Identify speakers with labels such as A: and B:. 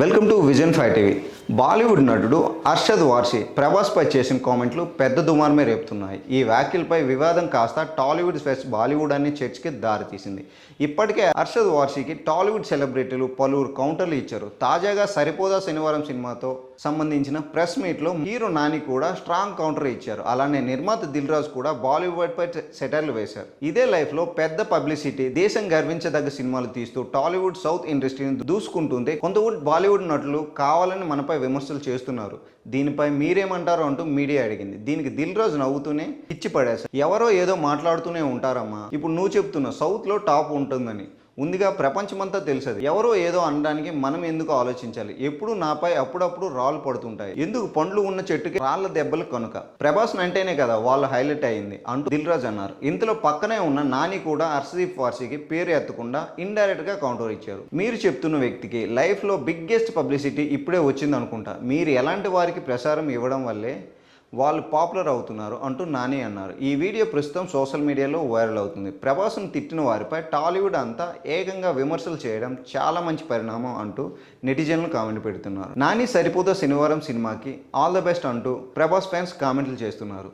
A: Welcome to vision five TV. Bollywood నటుడు అర్షద్ వార్షి ప్రభాస్పై చేసిన కామెంట్లు పెద్ద దుమారమే రేపుతున్నాయి. ఈ వ్యాఖ్యలపై వివాదం కాస్త టాలీవుడ్ ఫెస్ట్ బాలీవుడ్ అనే చర్చకి దారితీసింది. ఇప్పటికే అర్షద్ వార్షికి టాలీవుడ్ సెలబ్రిటీలు పలువురు కౌంటర్లు ఇచ్చారు. తాజాగా సరిపోదా శనివారం సినిమాతో సంబంధించిన ప్రెస్ మీట్లో హీరో నాని కూడా స్ట్రాంగ్ కౌంటర్ ఇచ్చారు. అలానే నిర్మాత దిల్ రాజు కూడా బాలీవుడ్ పై సెటర్లు వేశారు. ఇదే లైఫ్లో పెద్ద పబ్లిసిటీ దేశం గర్వించదగ్గ సినిమాలు తీస్తూ టాలీవుడ్ సౌత్ ఇండస్ట్రీని దూసుకుంటుంటే కొంతవుడ్ బాలీవుడ్ నటులు కావాలని మనపై విమర్శలు చేస్తున్నారు. దీనిపై మీరేమంటారో అంటూ మీడియా అడిగింది. దీనికి దిల్ రాజు నవ్వుతూనే పిచ్చి పడేశారు. ఎవరో ఏదో మాట్లాడుతూనే ఉంటారమ్మా. ఇప్పుడు నువ్వు చెప్తున్నావు సౌత్లో టాప్ ఉంటుందని. ఉందిగా ప్రపంచమంతా తెలుసది. ఎవరో ఏదో అనడానికి మనం ఎందుకు ఆలోచించాలి? ఎప్పుడు నాపై అప్పుడప్పుడు రాళ్ళు పడుతుంటాయి. ఎందుకు పండ్లు ఉన్న చెట్టుకి రాళ్ళ దెబ్బలు కనుక? ప్రభాస్ అంటేనే కదా వాళ్ళు హైలైట్ అయింది అంటూ దిల్రాజ్ అన్నారు. ఇంతలో పక్కనే ఉన్న నాని కూడా హర్షదీప్ వార్సీకి పేరు ఎత్తకుండా ఇండైరెక్ట్గా కౌంటర్ ఇచ్చారు. మీరు చెప్తున్న వ్యక్తికి లైఫ్లో బిగ్గెస్ట్ పబ్లిసిటీ ఇప్పుడే వచ్చింది అనుకుంటా మీరు ఎలాంటి వారికి ప్రసారం ఇవ్వడం వల్లే వాళ్ళు పాపులర్ అవుతున్నారు అంటూ నాని అన్నారు. ఈ వీడియో ప్రస్తుతం సోషల్ మీడియాలో వైరల్ అవుతుంది. ప్రభాస్ను తిట్టిన వారిపై టాలీవుడ్ అంతా ఏకంగా విమర్శలు చేయడం చాలా మంచి పరిణామం అంటూ నెటిజన్లు కామెంట్ పెడుతున్నారు. నాని సరిపోతా శనివారం సినిమాకి ఆల్ ద బెస్ట్ అంటూ ప్రభాస్ ఫ్యాన్స్ కామెంట్లు చేస్తున్నారు.